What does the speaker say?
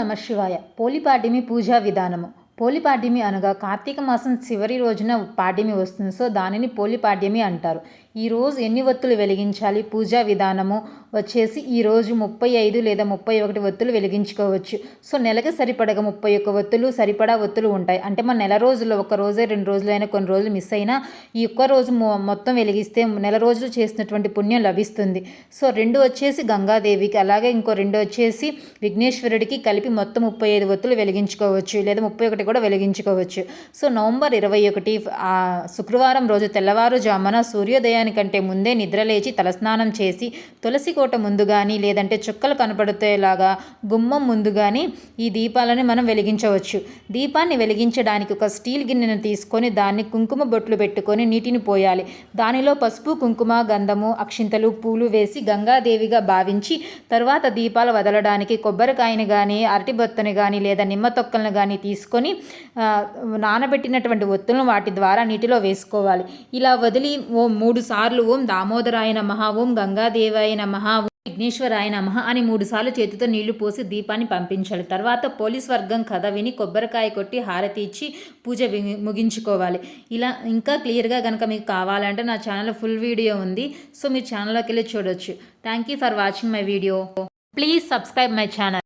నమశివాయ పోలిపాడ్యమి పూజా విధానము. పోలిపాడ్యమి అనగా కార్తీక మాసం చివరి రోజున పాడ్యమి వస్తుంది. సో దానిని పోలిపాడ్యమి అంటారు. ఈ రోజు ఎన్ని ఒత్తులు వెలిగించాలి? పూజా విధానము వచ్చేసి ఈ రోజు ముప్పై ఐదు లేదా ముప్పై ఒకటి ఒత్తులు వెలిగించుకోవచ్చు. సో నెలకి సరిపడగా ముప్పై ఒక్క ఒత్తులు సరిపడా ఒత్తులు ఉంటాయి. అంటే మన నెల రోజుల్లో ఒక రోజే రెండు రోజులైనా కొన్ని రోజులు మిస్ అయినా ఈ ఒక్క రోజు మొ- మొత్తం వెలిగిస్తే నెల రోజులు చేసినటువంటి పుణ్యం లభిస్తుంది. సో రెండు వచ్చేసి గంగాదేవికి అలాగే ఇంకో రెండు వచ్చేసి విఘ్నేశ్వరుడికి కలిపి మొత్తం ముప్పై ఐదు ఒత్తులు వెలిగించుకోవచ్చు లేదా ముప్పై ఒకటి కూడా వెలిగించుకోవచ్చు. సో నవంబర్ ఇరవై ఒకటి శుక్రవారం రోజు తెల్లవారుజామున సూర్యోదయాన్ని సూర్యోదయానికంటే ముందే నిద్రలేచి తలస్నానం చేసి తులసి కోట ముందు కానీ లేదంటే చుక్కలు కనపడుతేలాగా గుమ్మం ముందు కానీ ఈ దీపాలను మనం వెలిగించవచ్చు. దీపాన్ని వెలిగించడానికి ఒక స్టీల్ గిన్నెను తీసుకొని దాన్ని కుంకుమ బొట్లు పెట్టుకొని నీటిని పోయాలి. దానిలో పసుపు కుంకుమ గంధము అక్షింతలు పూలు వేసి గంగాదేవిగా భావించి తర్వాత దీపాలు వదలడానికి కొబ్బరికాయని కానీ అరటిబొత్తని కానీ లేదా నిమ్మ తొక్కలను కానీ తీసుకొని నానబెట్టినటువంటి ఒత్తులను వాటి ద్వారా నీటిలో వేసుకోవాలి. ఇలా వదిలి ఓ మూడు సార్లు ఓం దామోదరాయ నమః ఓం గంగాదేవాయ నమః ఓం విఘ్నేశ్వరాయ నమ అని మూడుసార్లు చేతితో నీళ్ళు పోసి దీపాన్ని పంపించాలి. తర్వాత పోలీస్ వర్గం కథ విని కొబ్బరికాయ కొట్టి హారతి ఇచ్చి పూజ వి- ముగించుకోవాలి. ఇలా ఇంకా క్లియర్గా కనుక మీకు కావాలంటే నా ఛానల్ ఫుల్ వీడియో ఉంది. సో మీరు ఛానల్లోకి వెళ్ళి చూడొచ్చు. Thank you for watching my video. Please subscribe my channel.